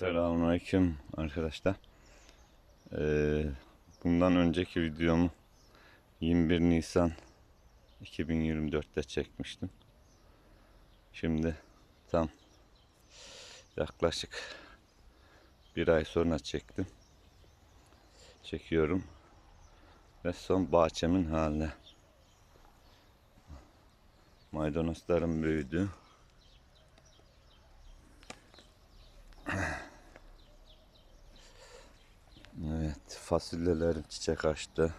Selamünaleyküm arkadaşlar. Ee, bundan önceki videomu 21 Nisan 2024'te çekmiştim. Şimdi tam yaklaşık bir ay sonra çektim. Çekiyorum. Ve son bahçemin hali. Maydanozlarım büyüdü. Evet, fasulyelerim çiçek açtı.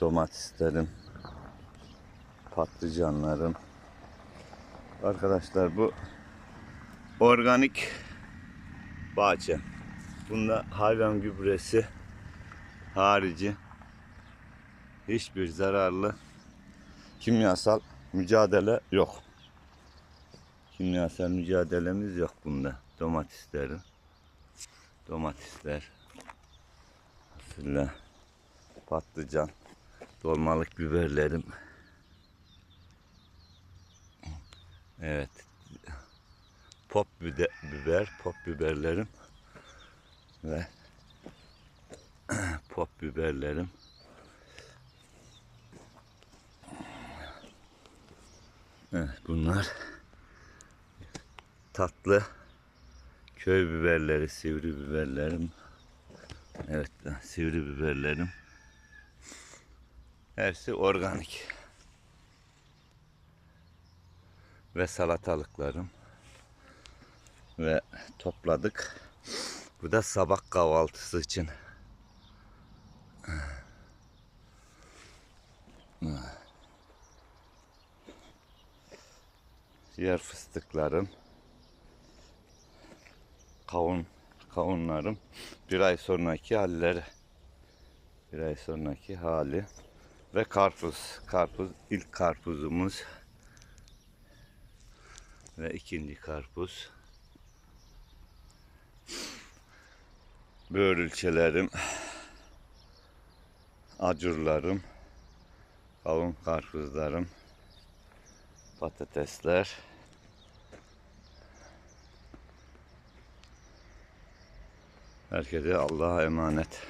Domateslerim, patlıcanlarım. Arkadaşlar bu organik bahçe. Bunda hayvan gübresi harici hiçbir zararlı kimyasal mücadele yok. Kimyasal mücadelemiz yok bunda. Domateslerin. Domatesler. Fasulye. Patlıcan. Dolmalık biberlerim. Evet. Pop biber pop biberlerim ve pop biberlerim. Evet, bunlar tatlı köy biberleri, sivri biberlerim. Evet, sivri biberlerim. Hepsi organik. Ve salatalıklarım. Ve topladık. Bu da sabah kahvaltısı için. Diğer fıstıklarım, kavun, kavunlarım bir ay sonraki halleri. Bir ay sonraki hali. Ve karpuz. Karpuz ilk karpuzumuz. Ve ikinci karpuz. Börülçelerim. Acurlarım. Kavun karpuzlarım. Patatesler. Herkese Allah'a emanet.